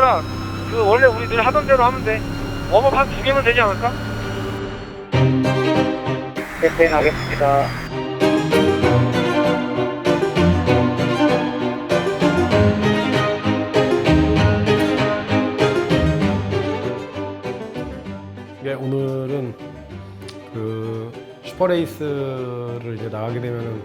괜찮아. 그 원래 우리 늘 하던 대로 하면 돼. 웜업 한두 개면 되지 않을까? 네, 하겠습니다. 예, 오늘은 그 슈퍼레이스를 이제 나가게 되면은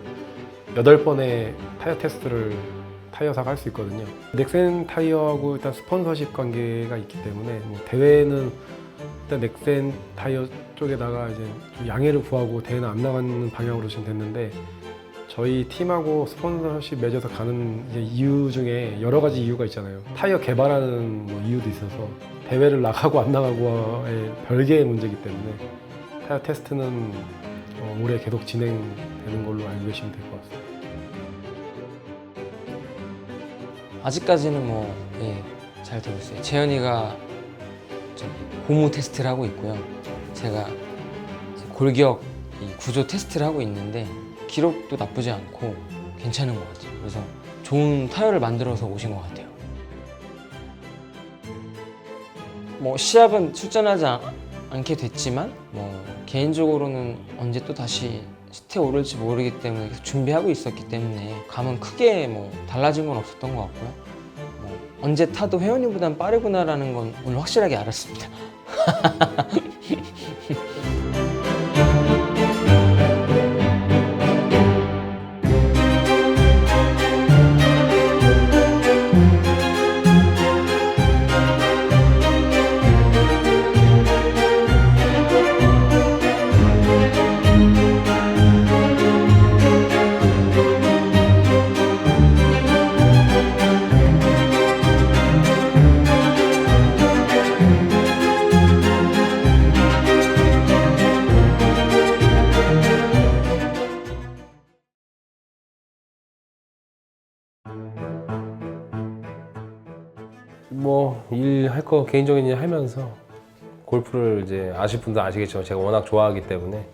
여덟 번의 타이어 테스트를 타이어사가 할 수 있거든요. 넥센 타이어하고 일단 스폰서십 관계가 있기 때문에 뭐 대회는 일단 넥센 타이어 쪽에다가 이제 좀 양해를 구하고 대회는 안 나가는 방향으로 지금 됐는데 저희 팀하고 스폰서십 맺어서 가는 이유 중에 여러 가지 이유가 있잖아요. 타이어 개발하는 뭐 이유도 있어서 대회를 나가고 안 나가고의 별개의 문제이기 때문에 타이어 테스트는 어, 올해 계속 진행되는 걸로 알고 계시면 될 것 같습니다. 아직까지는 뭐, 예, 잘 되고 있어요. 재현이가 고무 테스트를 하고 있고요. 제가 골격 이 구조 테스트를 하고 있는데 기록도 나쁘지 않고 괜찮은 것 같아요. 그래서 좋은 타이어를 만들어서 오신 것 같아요. 뭐 시합은 출전하지 않, 않게 됐지만 뭐 개인적으로는 언제 또 다시 스테 오를지 모르기 때문에 계속 준비하고 있었기 때문에 감은 크게 뭐 달라진 건 없었던 것 같고요. 뭐 언제 타도 회원님보단 빠르구나라는 건 오늘 확실하게 알았습니다. 뭐 일 할 거 개인적인 일 하면서 골프를 이제 아실 분도 아시겠지만 제가 워낙 좋아하기 때문에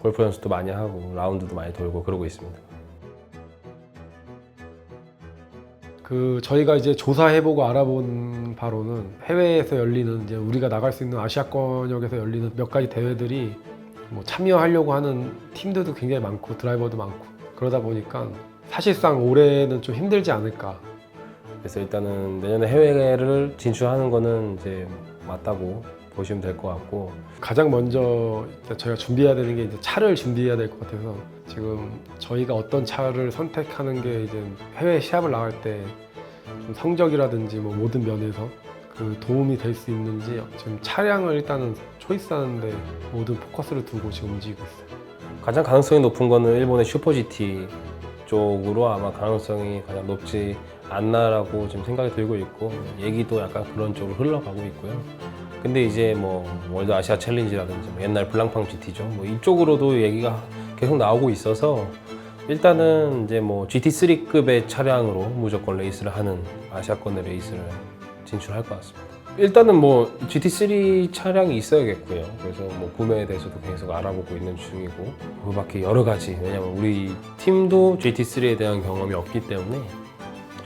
골프 연습도 많이 하고 라운드도 많이 돌고 그러고 있습니다. 그 저희가 이제 조사해보고 알아본 바로는 해외에서 열리는 이제 우리가 나갈 수 있는 아시아권역에서 열리는 몇 가지 대회들이 뭐 참여하려고 하는 팀들도 굉장히 많고 드라이버도 많고 그러다 보니까 사실상 올해는 좀 힘들지 않을까 그래서 일단은 내년에 해외를 진출하는 거는 이제 맞다고 보시면 될 것 같고 가장 먼저 저희가 준비해야 되는 게 이제 차를 준비해야 될 것 같아서 지금 저희가 어떤 차를 선택하는 게 이제 해외 시합을 나갈 때좀 성적이라든지 뭐 모든 면에서 그 도움이 될 수 있는지 지금 차량을 일단은 초이스하는데 모든 포커스를 두고 지금 움직이고 있어요. 가장 가능성이 높은 거는 일본의 슈퍼 GT 쪽으로 아마 가능성이 가장 높지 않나라고 지금 생각이 들고 있고 얘기도 약간 그런 쪽으로 흘러가고 있고요. 근데 이제 뭐 월드 아시아 챌린지라든지 뭐 옛날 블랑팡 GT죠. 뭐 이쪽으로도 얘기가 계속 나오고 있어서 일단은 이제 뭐 GT3급의 차량으로 무조건 레이스를 하는 아시아권의 레이스를 진출할 것 같습니다. 일단은 뭐 GT3 차량이 있어야겠고요. 그래서 뭐 구매에 대해서도 계속 알아보고 있는 중이고 그 밖에 여러 가지 왜냐면 우리 팀도 GT3에 대한 경험이 없기 때문에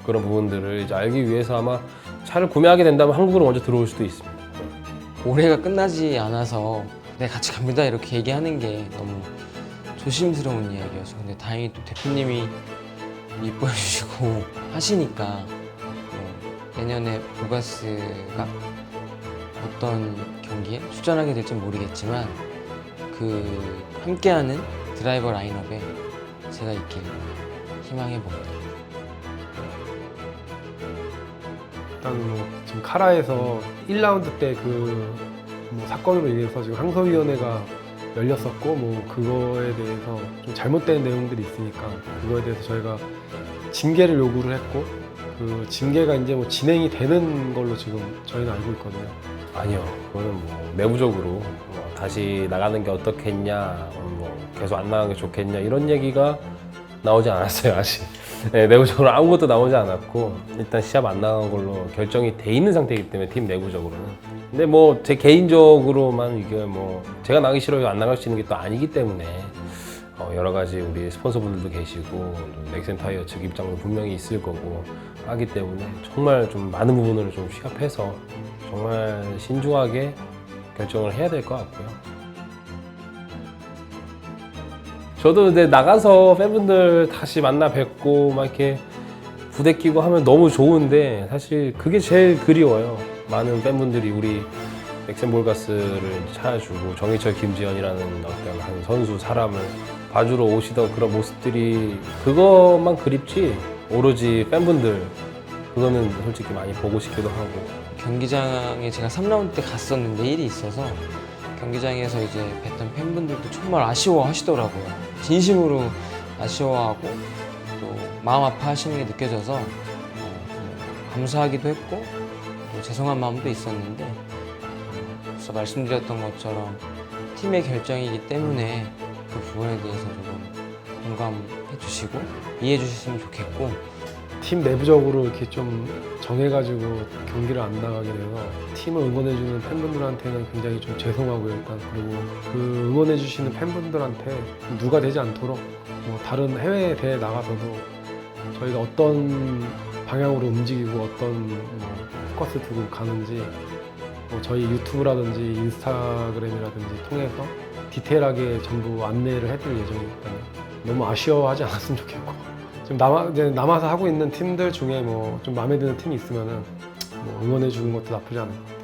그런 부분들을 이제 알기 위해서 아마 차를 구매하게 된다면 한국으로 먼저 들어올 수도 있습니다. 올해가 끝나지 않아서 네 같이 갑니다 이렇게 얘기하는 게 너무 조심스러운 이야기여서 근데 다행히 또 대표님이 이뻐해 주시고 하시니까 뭐 내년에 보가스가 어떤 경기에 출전하게 될지 모르겠지만 그 함께하는 드라이버 라인업에 제가 있길 희망해 봅니다. 일단 뭐 지금 카라에서 1라운드 때그 뭐 사건으로 인해서 지금 항소위원회가 열렸었고 뭐 그거에 대해서 좀 잘못된 내용들이 있으니까 그거에 대해서 저희가 징계를 요구를 했고 그 징계가 이제 뭐 진행이 되는 걸로 지금 저희는 알고 있거든요. 아니요. 그거는 뭐 내부적으로 뭐 다시 나가는 게 어떻겠냐, 뭐 계속 안 나가는 게 좋겠냐 이런 얘기가 나오지 않았어요 아직. 네, 내부적으로 아무것도 나오지 않았고 일단 시합 안 나간 걸로 결정이 돼 있는 상태이기 때문에 팀 내부적으로는. 근데 뭐 제 개인적으로만 이게 뭐 제가 나가기 싫어요 안 나갈 수 있는 게 또 아니기 때문에 어, 여러 가지 우리 스폰서분들도 계시고 또 넥센 타이어 측 입장도 분명히 있을 거고 하기 때문에 정말 좀 많은 부분을 좀 취합해서 정말 신중하게 결정을 해야 될 것 같고요. 저도 이제 나가서 팬분들 다시 만나 뵙고 막 이렇게 부대 끼고 하면 너무 좋은데 사실 그게 제일 그리워요. 많은 팬분들이 우리 넥센볼가스를 찾아주고 정희철 김지현이라는 어떤 한 선수 사람을 봐주러 오시던 그런 모습들이 그것만 그립지 오로지 팬분들 그거는 솔직히 많이 보고 싶기도 하고 경기장에 제가 3라운드 때 갔었는데 일이 있어서 경기장에서 이제 뵀던 팬분들도 정말 아쉬워하시더라고요. 진심으로 아쉬워하고 또 마음 아파하시는 게 느껴져서 어, 좀 감사하기도 했고 또 죄송한 마음도 있었는데 어, 앞서 말씀드렸던 것처럼 팀의 결정이기 때문에 그 부분에 대해서 조금 공감해 주시고 이해해 주셨으면 좋겠고. 팀 내부적으로 이렇게 좀 정해가지고 경기를 안 나가게 돼서 팀을 응원해주는 팬분들한테는 굉장히 좀 죄송하고요 일단 그리고 그 응원해주시는 팬분들한테 누가 되지 않도록 뭐 다른 해외 대회 나가서도 저희가 어떤 방향으로 움직이고 어떤 뭐 포커스 두고 가는지 뭐 저희 유튜브라든지 인스타그램이라든지 통해서 디테일하게 전부 안내를 해드릴 예정이니까요 너무 아쉬워하지 않았으면 좋겠고 지금 남아 이제 남아서 하고 있는 팀들 중에 뭐 좀 마음에 드는 팀이 있으면은 뭐 응원해 주는 것도 나쁘지 않을 것 같아요.